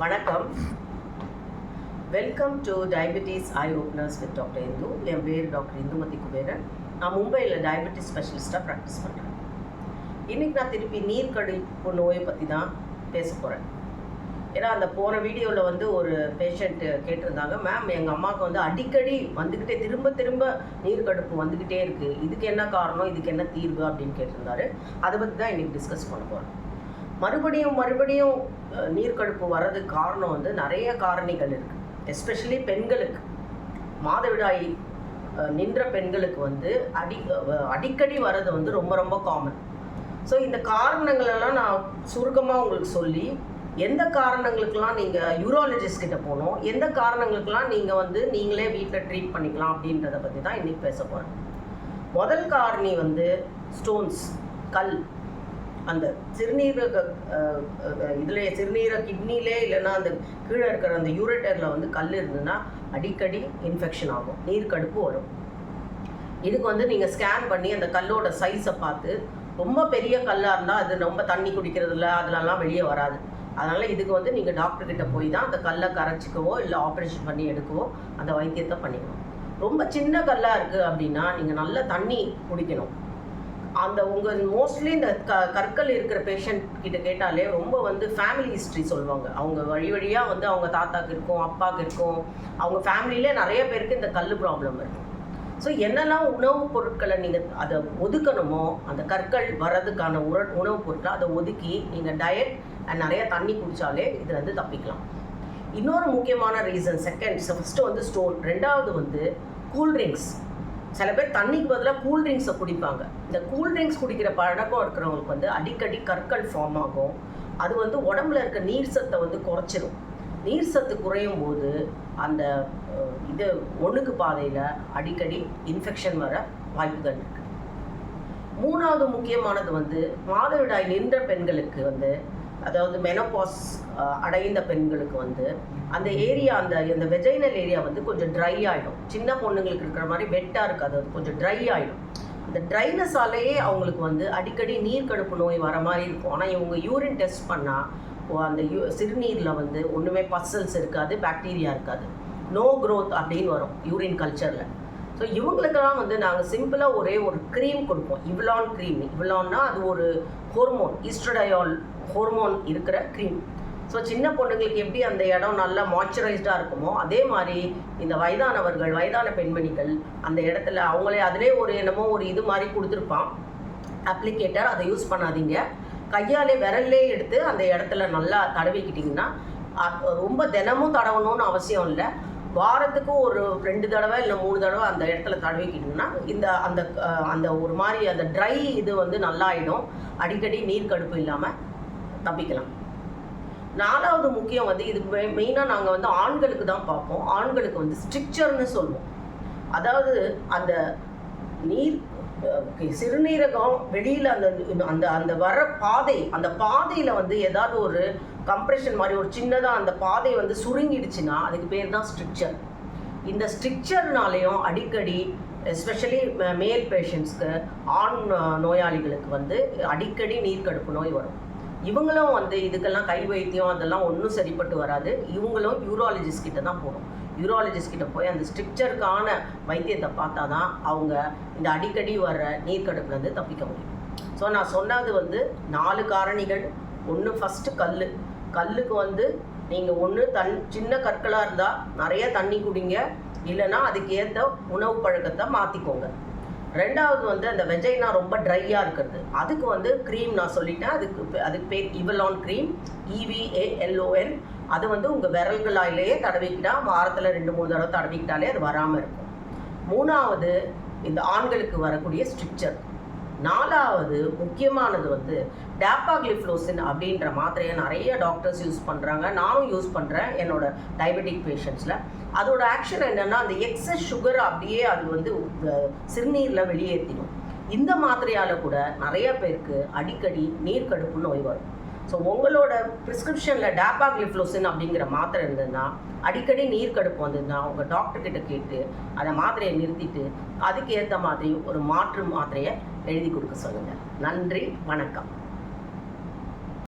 வணக்கம். Welcome to diabetes eye openers with doctor Indu என் பேர் doctor Indumathi Kuberan. நான் மும்பையில் டயபெட்டிஸ் ஸ்பெஷலிஸ்ட்டாக ப்ராக்டிஸ் பண்ணுறேன் இன்றைக்கி நான் திருப்பி நீர்க்கடிப்பு நோயை பற்றி தான் பேச போகிறேன் ஏன்னா அந்த போன வீடியோவில் வந்து ஒரு பேஷண்ட்டு கேட்டிருந்தாங்க மேம் எங்கள் அம்மாவுக்கு வந்து அடிக்கடி வந்துக்கிட்டே திரும்ப திரும்ப நீர்க்கடுப்பு வந்துக்கிட்டே இருக்குது இதுக்கு என்ன காரணம்? இதுக்கு என்ன தீர்வு? அப்படின்னு கேட்டிருந்தாரு. அதை பற்றி தான் இன்றைக்கி டிஸ்கஸ் பண்ண போகிறோம் மறுபடியும் மறுபடியும் நீர்க்கழுப்பு நீர்க்கடுப்பு வர்றதுக்கு காரணம் வந்து நிறைய காரணிகள் இருக்குது எஸ்பெஷலி பெண்களுக்கு. மாதவிடாய் நின்ற பெண்களுக்கு வந்து அடி அடிக்கடி வர்றது வந்து ரொம்ப ரொம்ப காமன் ஸோ இந்த காரணங்களெல்லாம் நான் சுருக்கமாக உங்களுக்கு சொல்லி எந்த காரணங்களுக்கெல்லாம் நீங்கள் யூரோலஜிஸ்ட் கிட்ட போகணும் எந்த காரணங்களுக்கெல்லாம் நீங்கள் வந்து நீங்களே வீட்டில் ட்ரீட் பண்ணிக்கலாம் அப்படின்றத பற்றி தான் இன்றைக்கி பேச போகிறேன் முதல் காரணி வந்து ஸ்டோன்ஸ் கல். அந்த சிறுநீரக இதில் சிறுநீரக கிட்னிலே இல்லைன்னா அந்த கீழே இருக்கிற அந்த யூரேட்டரில் வந்து கல் இருந்ததுன்னா அடிக்கடி இன்ஃபெக்ஷன் ஆகும். நீர் கடுப்பு வரும். இதுக்கு வந்து நீங்கள் ஸ்கேன் பண்ணி அந்த கல்லோட சைஸை பார்த்து ரொம்ப பெரிய கல்லாக இருந்தால் அது ரொம்ப தண்ணி குடிக்கிறதுல அதுலலாம் வெளியே வராது. அதனால் இதுக்கு வந்து நீங்கள் டாக்டர் கிட்ட போய் தான் அந்த கல்லை கரைச்சிக்கவோ இல்லை ஆப்ரேஷன் பண்ணி எடுக்கவோ அந்த வைத்தியத்தை பண்ணிக்கணும். ரொம்ப சின்ன கல்லாக இருக்குது அப்படின்னா நீங்கள் நல்ல தண்ணி குடிக்கணும். அந்த உங்கள் மோஸ்ட்லி இந்த க கற்கள் இருக்கிற பேஷண்ட் கிட்ட கேட்டாலே ரொம்ப வந்து ஃபேமிலி ஹிஸ்ட்ரி சொல்லுவாங்க. அவங்க வழி வழியாக வந்து அவங்க தாத்தாக்கு இருக்கும் அப்பாவுக்கு இருக்கும். அவங்க ஃபேமிலியிலே நிறைய பேருக்கு இந்த கல் ப்ராப்ளம் இருக்கும் ஸோ என்னெல்லாம் உணவுப் பொருட்களை நீங்கள் அதை ஒதுக்கணுமோ அந்த கற்கள் வர்றதுக்கான உர உணவுப் பொருட்களை அதை ஒதுக்கி நீங்கள் டயட் அண்ட் நிறைய தண்ணி குடித்தாலே இதுலேருந்து தப்பிக்கலாம். இன்னொரு முக்கியமான ரீசன் செகண்ட் ஃபஸ்ட்டு வந்து ஸ்டோன் ரெண்டாவது வந்து கூல்ட்ரிங்க்ஸ் சில பேர் தண்ணிக்கு பதிலாக கூல்ட்ரிங்க்ஸை குடிப்பாங்க. இந்த கூல்ட்ரிங்க்ஸ் குடிக்கிற பழக்கம் இருக்கிறவங்களுக்கு வந்து அடிக்கடி கற்கள் ஃபார்ம் ஆகும். அது வந்து உடம்புல இருக்க நீர் சத்தை வந்து குறைச்சிரும். நீர் சத்து குறையும் போது அந்த இது ஒண்ணுக்கு பாதையில் அடிக்கடி இன்ஃபெக்ஷன் வர வாய்ப்புகள் இருக்கு. மூணாவது முக்கியமானது வந்து மாதவிடாய் நின்ற பெண்களுக்கு வந்து அதாவது மெனோபாஸ் அடைந்த பெண்களுக்கு வந்து அந்த ஏரியா அந்த அந்த வெஜைனல் ஏரியா வந்து கொஞ்சம் ட்ரை ஆகிடும் சின்ன பொண்ணுங்களுக்கு இருக்கிற மாதிரி வெட்டாக இருக்காது. அது கொஞ்சம் ட்ரை ஆகிடும் அந்த ட்ரைனஸாலேயே அவங்களுக்கு வந்து அடிக்கடி நீர்க்கடுப்பு நோய் வர மாதிரி இருக்கும். ஆனால் இவங்க யூரின் டெஸ்ட் பண்ணால் அந்த யூ சிறுநீரில் வந்து ஒன்றுமே பசல்ஸ் இருக்காது பாக்டீரியா இருக்காது. நோ க்ரோத் அப்படின்னு வரும் யூரின் கல்ச்சரில் ஸோ இவங்களுக்கெல்லாம் வந்து நாங்கள் சிம்பிளாக ஒரே ஒரு க்ரீம் கொடுப்போம். இவ்லான் க்ரீம் இவ்லான்னா அது ஒரு ஹோர்மோன் ஈஸ்ட்ரடயால் ஹோர்மோன் இருக்கிற க்ரீம் ஸோ சின்ன பொண்ணுங்களுக்கு எப்படி அந்த இடம் நல்லா மாய்ச்சரைஸ்டாக இருக்குமோ அதே மாதிரி இந்த வயதானவர்கள் வயதான பெண்மணிகள் அந்த இடத்துல அவங்களே அதிலே ஒரு என்னமோ ஒரு இது மாதிரி கொடுத்துருப்பான். அப்ளிகேட்டர் அதை யூஸ் பண்ணாதீங்க. கையாலே விரல்லே எடுத்து அந்த இடத்துல நல்லா தடவிக்கிட்டிங்கன்னா ரொம்ப தினமும் தடவணும்னு அவசியம் இல்லை. வாரத்துக்கு ஒரு ரெண்டு தடவை இல்லை மூணு தடவை அந்த இடத்துல தடவிக்கிட்டோம்னா இந்த அந்த அந்த ஒரு மாதிரி அந்த ட்ரை இது வந்து நல்லாயிடும். அடிக்கடி நீர் கடுப்பு இல்லாமல் தப்பிக்கலாம். நாலாவது முக்கியம் வந்து இது மெயினாக நாங்கள் வந்து ஆண்களுக்கு தான் பார்ப்போம். ஆண்களுக்கு வந்து ஸ்ட்ரிக்சர்னு சொல்லுவோம் அதாவது அந்த நீர் சிறுநீரகம் வெளியில் அந்த அந்த அந்த வர பாதை அந்த பாதையில் வந்து ஏதாவது ஒரு கம்ப்ரெஷன் மாதிரி ஒரு சின்னதாக அந்த பாதை வந்து சுருங்கிடுச்சுன்னா அதுக்கு பேர் தான் ஸ்ட்ரிக்சர் இந்த ஸ்ட்ரிக்சர்னாலையும் அடிக்கடி எஸ்பெஷலி மேல் பேஷண்ட்ஸ்க்கு ஆண் நோயாளிகளுக்கு வந்து அடிக்கடி நீர்க்கடுப்பு நோய் வரும். இவங்களும் வந்து இதுக்கெல்லாம் கை வைத்தியம் அதெல்லாம் ஒன்றும் சரிப்பட்டு வராது. இவங்களும் யூராலஜிஸ்ட் கிட்ட தான் போகணும். யூராலஜிஸ்ட் கிட்ட போய் அந்த ஸ்ட்ரிக்சருக்கான வைத்தியத்தை பார்த்தா தான் அவங்க இந்த அடிக்கடி வர்ற நீர்க்கடுப்புலேருந்து தப்பிக்க முடியும். ஸோ நான் சொன்னது வந்து நாலு காரணிகள். ஒன்று ஃபஸ்ட்டு கல் கல்லுக்கு வந்து நீங்கள் ஒன்று தன் சின்ன கற்களாக இருந்தால் நிறைய தண்ணி குடிங்க. இல்லைன்னா அதுக்கு ஏற்ற உணவு பழக்கத்தை மாற்றிக்கோங்க ரெண்டாவது வந்து அந்த வெஜைனா ரொம்ப ட்ரையாக இருக்கிறது. அதுக்கு வந்து க்ரீம் நான் சொல்லிட்டேன். அதுக்கு பே- அதுக்கு பேர் இவலான் க்ரீம் இவிஏஎல்ஓஎன் அது வந்து உங்கள் விரல்களாலேயே தடவிக்கிட்டா வாரத்தில் ரெண்டு மூணு தடவை தடவிக்கிட்டாலே அது வராமல் இருக்கும். மூணாவது இந்த ஆண்களுக்கு வரக்கூடிய ஸ்ட்ரிக்சர். நாலாவது முக்கியமானது வந்து டேப்பாக்ளிஃப்ளோசின் அப்படின்ற மாத்திரையை நிறைய டாக்டர்ஸ் யூஸ் பண்ணுறாங்க நானும் யூஸ் பண்ணுறேன் என்னோட டயபெட்டிக் பேஷண்ட்ஸில். அதோட ஆக்ஷன் என்னென்னா அந்த எக்ஸஸ் சுகர் அப்படியே அது வந்து சிறுநீரில் வெளியேற்றிடும் இந்த மாத்திரையால் கூட நிறைய பேருக்கு அடிக்கடி நீர்க்கடுப்பு நோய் வரும். ஸோ உங்களோட ப்ரிஸ்கிரிப்ஷனில் டேப்பாக்லிஃப்ளோசின் அப்படிங்கிற மாத்திரை இருந்ததுன்னா அடிக்கடி நீர் கடுப்பு வந்ததுன்னா உங்கள் டாக்டர் கிட்ட கேட்டு அந்த மாத்திரையை நிறுத்திட்டு அதுக்கு ஏற்ற மாதிரி ஒரு மாற்று மாத்திரையை எழுதி கொடுக்க சொல்லுங்கள் நன்றி வணக்கம்.